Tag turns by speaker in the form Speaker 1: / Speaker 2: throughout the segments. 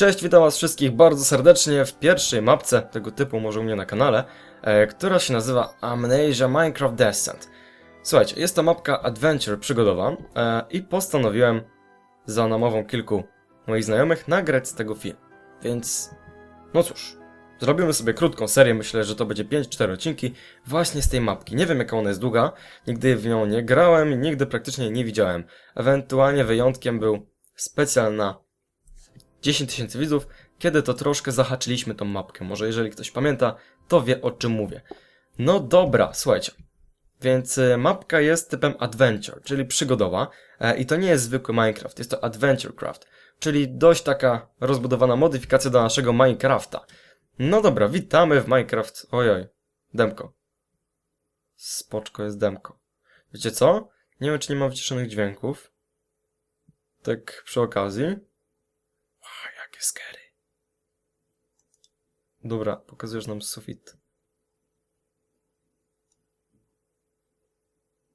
Speaker 1: Cześć, witam was wszystkich bardzo serdecznie w pierwszej mapce tego typu, może u mnie na kanale, e, która się nazywa Amnesia Minecraft Descent. Słuchajcie, jest to mapka adventure przygodowa e, i postanowiłem za namową kilku moich znajomych nagrać z tego film. Więc, no cóż, zrobimy sobie krótką serię, myślę, że to będzie 5-4 odcinki właśnie z tej mapki. Nie wiem jaka ona jest długa, nigdy w nią nie grałem nigdy praktycznie nie widziałem. Ewentualnie wyjątkiem był specjal na 10 tysięcy widzów, kiedy to troszkę zahaczyliśmy tą mapkę. Może jeżeli ktoś pamięta, to wie o czym mówię. No dobra, słuchajcie. Więc y, mapka jest typem adventure, czyli przygodowa. E, I to nie jest zwykły Minecraft, jest to Adventurecraft, czyli dość taka rozbudowana modyfikacja do naszego Minecrafta. No dobra, witamy w Minecraft. Ojoj, demko. Spoczko jest demko. Wiecie co? Nie wiem, czy nie ma wyciszonych dźwięków. Tak przy okazji takie scary. Dobra, pokazujesz nam sufit.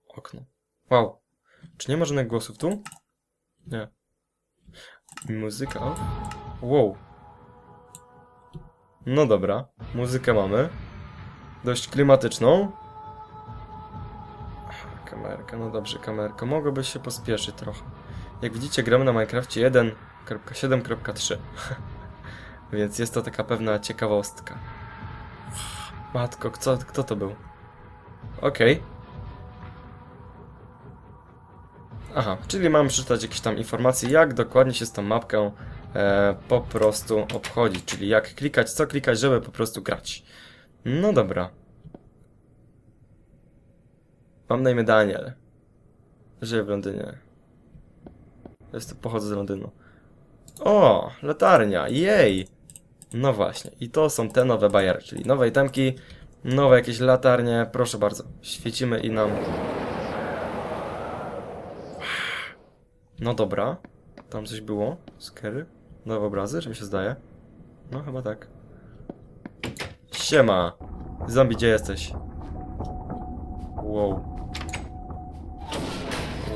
Speaker 1: Okno. Wow. Czy nie ma żadnych głosów tu? Nie. Muzyka. Wow. No dobra. Muzykę mamy. Dość klimatyczną. Kamerka, no dobrze, kamerka. Mogłoby się pospieszyć trochę. Jak widzicie, gramy na Minecraftie 1. 7.3 Więc jest to taka pewna ciekawostka. Matko, kto, kto to był? Okej. Okay. Aha, czyli mam przeczytać jakieś tam informacje, jak dokładnie się z tą mapką e, po prostu obchodzi, czyli jak klikać, co klikać, żeby po prostu grać. No dobra. Mam na imię Daniel. Żyję w Londynie. Jest to pochodzę z Londynu. O, latarnia, jej! No właśnie, i to są te nowe bajery, czyli nowe itemki, nowe jakieś latarnie, proszę bardzo. Świecimy i nam... No dobra, tam coś było, scary, nowe obrazy, czy mi się zdaje? No chyba tak. Siema! Zombie, gdzie jesteś? Wow.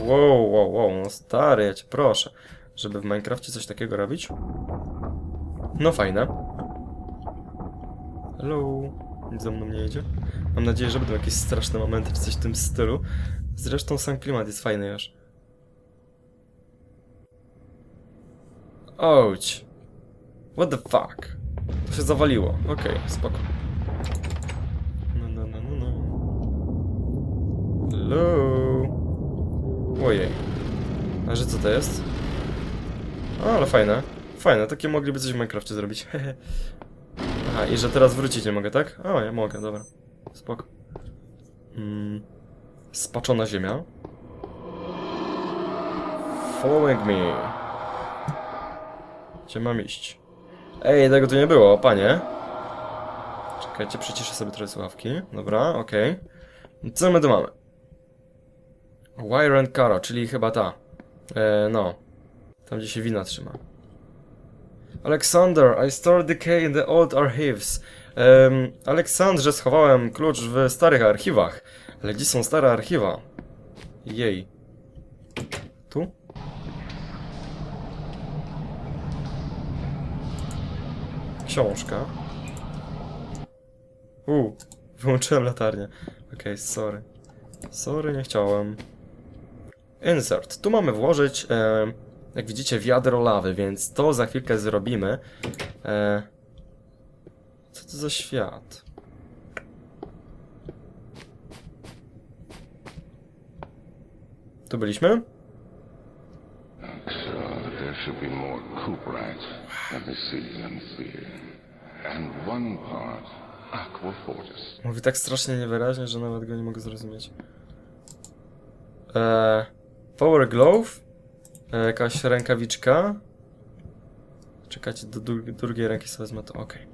Speaker 1: Wow, wow, wow, no stary, ja cię proszę, żeby w Minecrafcie coś takiego robić. No fajne. Hello. Nic za mną nie jedzie. Mam nadzieję, że będą jakieś straszne momenty czy coś w tym stylu. Zresztą sam klimat jest fajny już. Ouch. What the fuck? To się zawaliło. Okej, spoko. No, no, no, no, no. Hello. Ojej. A że co to jest? O, ale fajne. Fajne, takie mogliby coś w Minecrafcie zrobić. Aha, i że teraz wrócić nie mogę, tak? O, ja mogę, dobra. Spoko. Mm. Spaczona ziemia. Following me. Gdzie mam iść? Ej, tego tu nie było, panie. Czekajcie, przyciszę sobie trochę słuchawki. Dobra, okej. Co my tu mamy? Wire and Caro, czyli chyba ta. E, no. Tam, gdzie się wina trzyma. Alexander, I stored the key in the old archives. Um, Aleksandrze, schowałem klucz w starych archiwach. Ale gdzie są stare archiwa? Jej. Tu? Książka. U, wyłączyłem latarnię. Okej, sorry. Sorry, nie chciałem. Insert. Tu mamy włożyć, jak widzicie, wiadro lawy, więc to za chwilkę zrobimy. E, co to za świat? Tu byliśmy?
Speaker 2: So there should be more. And one part aqua fortis.
Speaker 1: Mówi tak strasznie niewyraźnie, że nawet go nie mogę zrozumieć. E, power Glove? E, jakaś rękawiczka? Czekajcie, do dru- drugiej ręki sobie wezmę to, okej.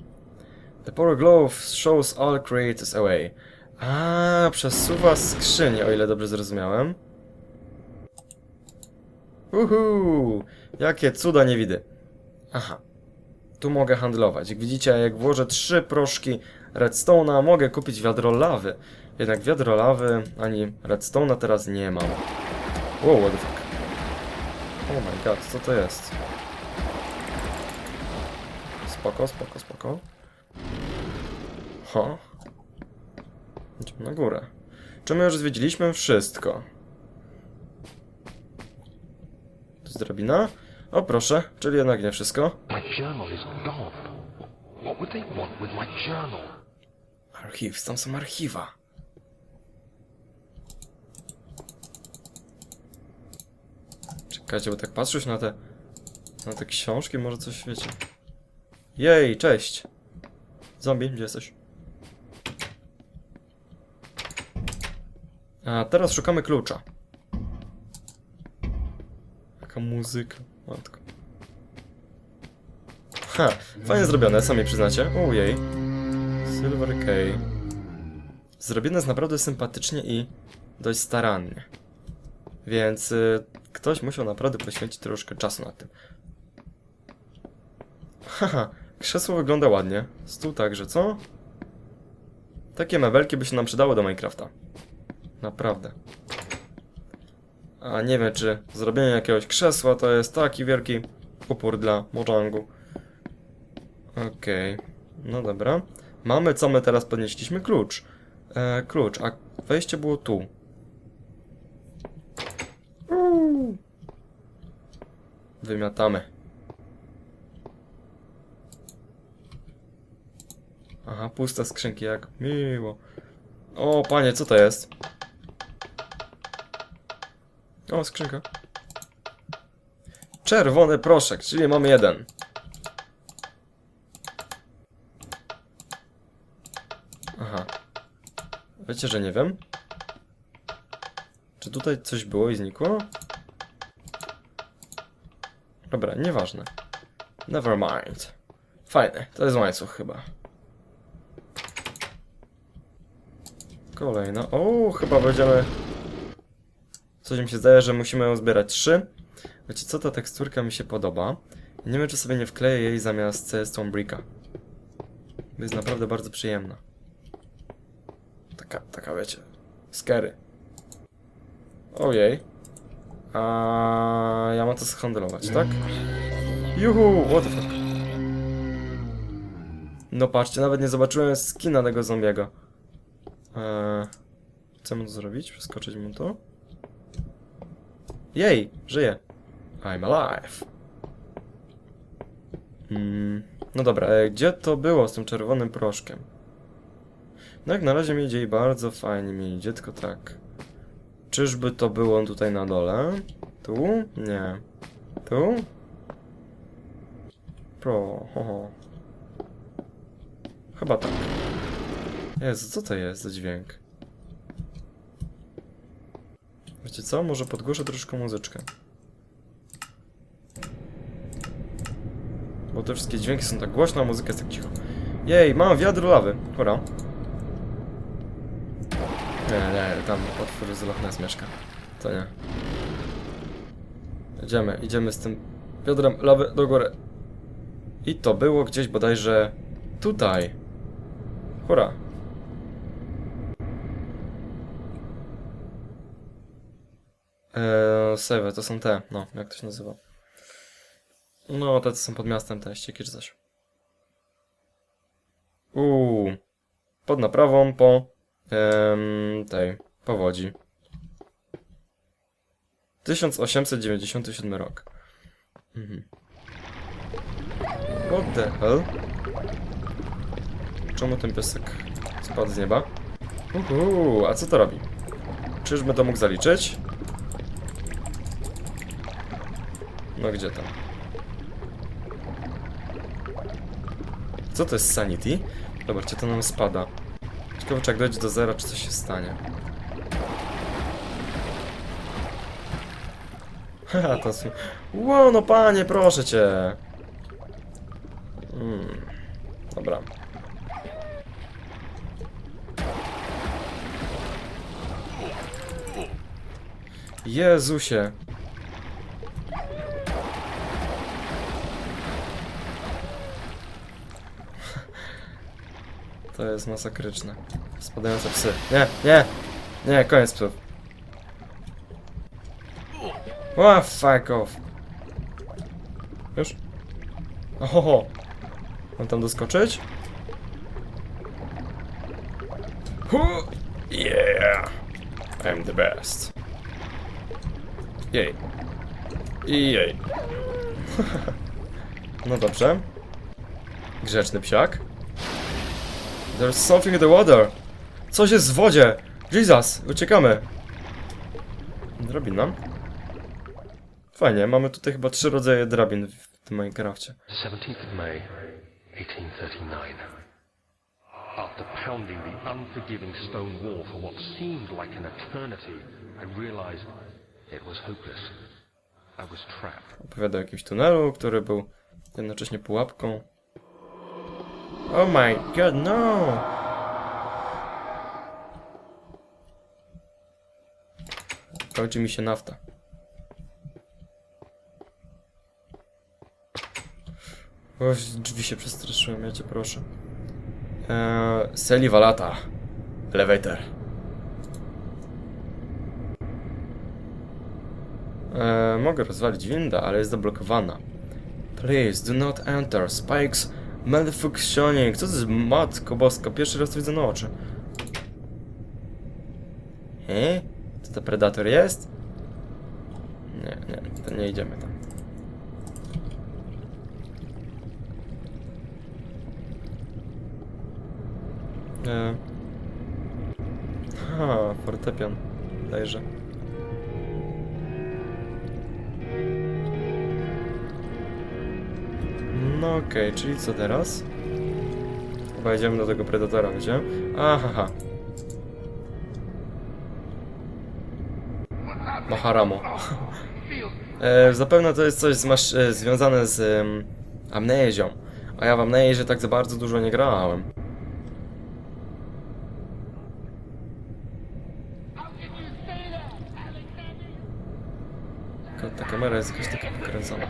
Speaker 1: The Power Glove shows all creators away. A, przesuwa skrzynię, o ile dobrze zrozumiałem. Uhu, jakie cuda nie widzę. Aha, tu mogę handlować. Jak widzicie, jak włożę trzy proszki redstone'a, mogę kupić wiadro lawy. Jednak wiadro lawy ani redstone'a teraz nie mam. Wow, what the fuck. Oh my god, co to jest? spoko, spoko, spoko. Ho. Idziemy na górę. Czy my już zwiedziliśmy wszystko? To jest drabina? O proszę, czyli jednak nie wszystko. Archiw, tam są archiwa. Czekajcie, bo tak patrzysz na te... Na te książki, może coś wiecie. Jej, cześć! Zombie, gdzie jesteś? A teraz szukamy klucza. Jaka muzyka, matko. Ha, fajnie zrobione, sami przyznacie. Ojej. Silver Key. Zrobione jest naprawdę sympatycznie i dość starannie. Więc y, ktoś musiał naprawdę poświęcić troszkę czasu na tym. Haha, krzesło wygląda ładnie. Stół także, co? Takie mebelki by się nam przydały do Minecrafta. Naprawdę. A nie wiem, czy zrobienie jakiegoś krzesła to jest taki wielki upór dla Mojangu. Okej, no dobra. Mamy, co my teraz podnieśliśmy? Klucz. E, klucz, a wejście było tu. Uuu. Wymiatamy. Aha, puste skrzynki, jak miło. O, panie, co to jest? O, skrzynka. Czerwony proszek, czyli mamy jeden. Aha. Wiecie, że nie wiem? Czy tutaj coś było i znikło? Dobra, nieważne. Never mind. Fajne, to jest łańcuch chyba. Kolejna. O, chyba będziemy... Coś mi się zdaje, że musimy ją zbierać trzy. Wiecie co, ta teksturka mi się podoba. Nie wiem, czy sobie nie wkleję jej zamiast Stone Bricka. Jest naprawdę bardzo przyjemna. Taka, taka wiecie, scary. Ojej. A ja mam to shandlować, tak? Juhu, what the fuck. No patrzcie, nawet nie zobaczyłem skina tego zombiego. Eee, co mam zrobić? Przeskoczyć mu to? Jej, żyje. I'm alive. Mm, no dobra, e, gdzie to było z tym czerwonym proszkiem? No jak na razie mi idzie i bardzo fajnie mi idzie, tylko tak. Czyżby to było tutaj na dole? Tu? Nie. Tu? Pro. Chyba tak. Jezu, co to jest za dźwięk? Wiecie co? Może podgłoszę troszkę muzyczkę. Bo te wszystkie dźwięki są tak głośno, a muzyka jest tak cicho. Jej, mam wiadro lawy. Hurra. Nie, nie, tam potwór z Loch Ness mieszka. To nie. Idziemy, idziemy z tym wiadrem lawy do góry. I to było gdzieś bodajże tutaj. Hurra. Eee, save, to są te, no, jak to się nazywa? No, te co są pod miastem, te ścieki czy coś. Uuu. Pod naprawą po em, tej powodzi. 1897 rok. Mhm. What the hell? Czemu ten piesek spadł z nieba? Uhu, a co to robi? Czyżby to mógł zaliczyć? No gdzie tam? Co to jest sanity? Zobaczcie, to nam spada. Ciekawe, czy jak dojdzie do zera, czy coś się stanie. Haha, to są... Wow, no panie, proszę cię! Mm. Dobra. Jezusie! To jest masakryczne. Spadające psy. Nie, nie! Nie, koniec psów. Oh, fuck off. Już? Oho. Mam tam doskoczyć? Hu! Yeah! I'm the best. Jej. Jej. no dobrze. Grzeczny psiak. There's something in the water. Coś jest w wodzie. Jesus, uciekamy. Drabina. Fajnie, mamy tutaj chyba trzy rodzaje drabin w tym Minecrafcie.
Speaker 3: The 17th of May, 1839. After pounding the unforgiving stone wall for what seemed like an eternity, I realized it was hopeless. I was trapped.
Speaker 1: Opowiada o jakimś tunelu, który był jednocześnie pułapką. Oh my god, no! Kończy mi się nafta. O, drzwi się przestraszyłem, ja cię proszę. Eee, Seli. Elevator. Eee, mogę rozwalić windę, ale jest zablokowana. Please, do not enter. Spikes malfunctioning. Co to jest matko boska? Pierwszy raz to widzę na oczy. He? To to Predator jest? Nie, nie, to nie idziemy tam. Eee. Ha, fortepian. Dajże. Okej, czyli co teraz? Chyba jedziemy do tego Predatora, wiecie? Aha. Maharamo. e, zapewne to jest coś e, związane z amnezją. A ja w amnezie tak za bardzo dużo nie grałem. Tylko Ta kamera jest jakaś taka pokręcona.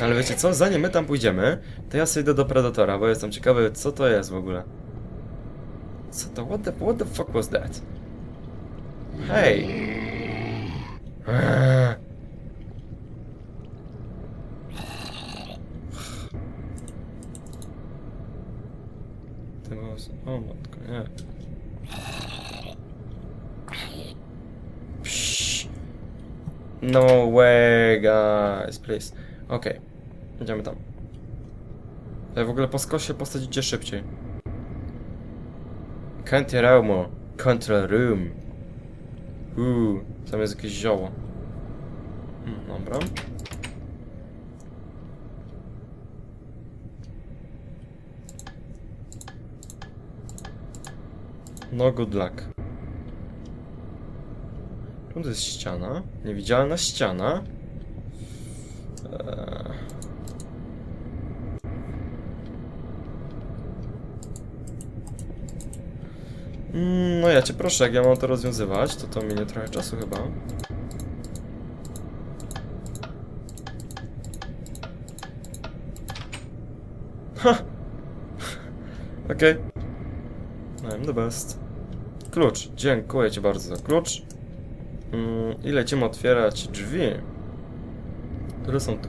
Speaker 1: Ale wiecie co, zanim my tam pójdziemy, to ja sobie idę do Predatora, bo jestem ciekawy, co to jest w ogóle. Co to? What the, what the fuck was that? Hej! Ty was... O matko, nie. No way, guys, please. Okej, idziemy tam. Ja w ogóle po skosie postać idzie szybciej. Can't Raumo. Control Room. Uuu, tam jest jakieś zioło. Hmm, dobra. No good luck. Tu jest ściana. Niewidzialna ściana. Eee. Mm, No ja cię proszę, jak ja mam to rozwiązywać, to to minie trochę czasu chyba. Ha! Okej. I'm the best. Klucz. Dziękuję ci bardzo za klucz. Mm, I lecimy otwierać drzwi. Które są tu?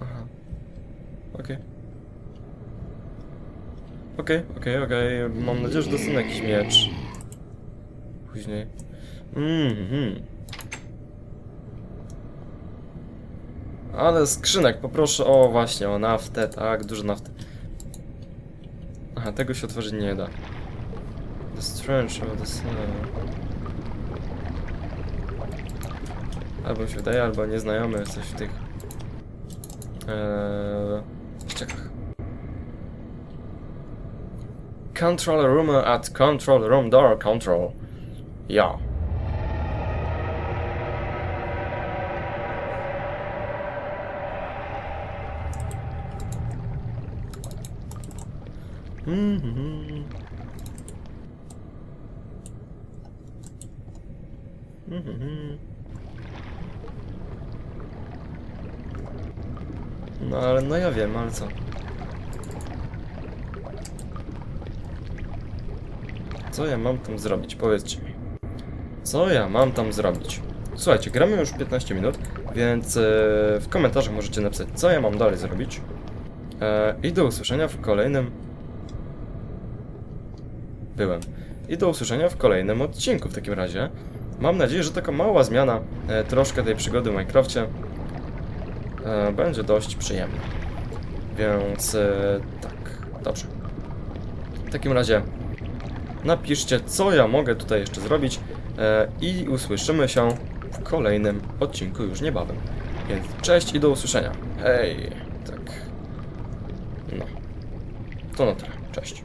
Speaker 1: Aha. Okej. Okej, okej, okej. Mam nadzieję, że dostanę jakiś miecz. Później. Mhm. Ale skrzynek, poproszę o właśnie, o naftę, tak, dużo nafty. Aha, tego się otworzyć nie da. The strange of the sun. Albo się wydaje, albo nieznajomy coś w tych... Eee, ściekach. Control room at control room door control. Ja. Mhm. Mhm. No ale no ja wiem, ale co? Co ja mam tam zrobić? Powiedzcie mi. Co ja mam tam zrobić? Słuchajcie, gramy już 15 minut, Więc e, w komentarzach możecie napisać, co ja mam dalej zrobić. E, I do usłyszenia w kolejnym. Byłem. I do usłyszenia w kolejnym odcinku w takim razie. Mam nadzieję, że taka mała zmiana e, troszkę tej przygody w Minecrafcie e, będzie dość przyjemna. Więc e, tak, dobrze. W takim razie napiszcie, co ja mogę tutaj jeszcze zrobić e, i usłyszymy się w kolejnym odcinku już niebawem. Więc cześć i do usłyszenia. Hej, tak. No. To na tyle. Cześć.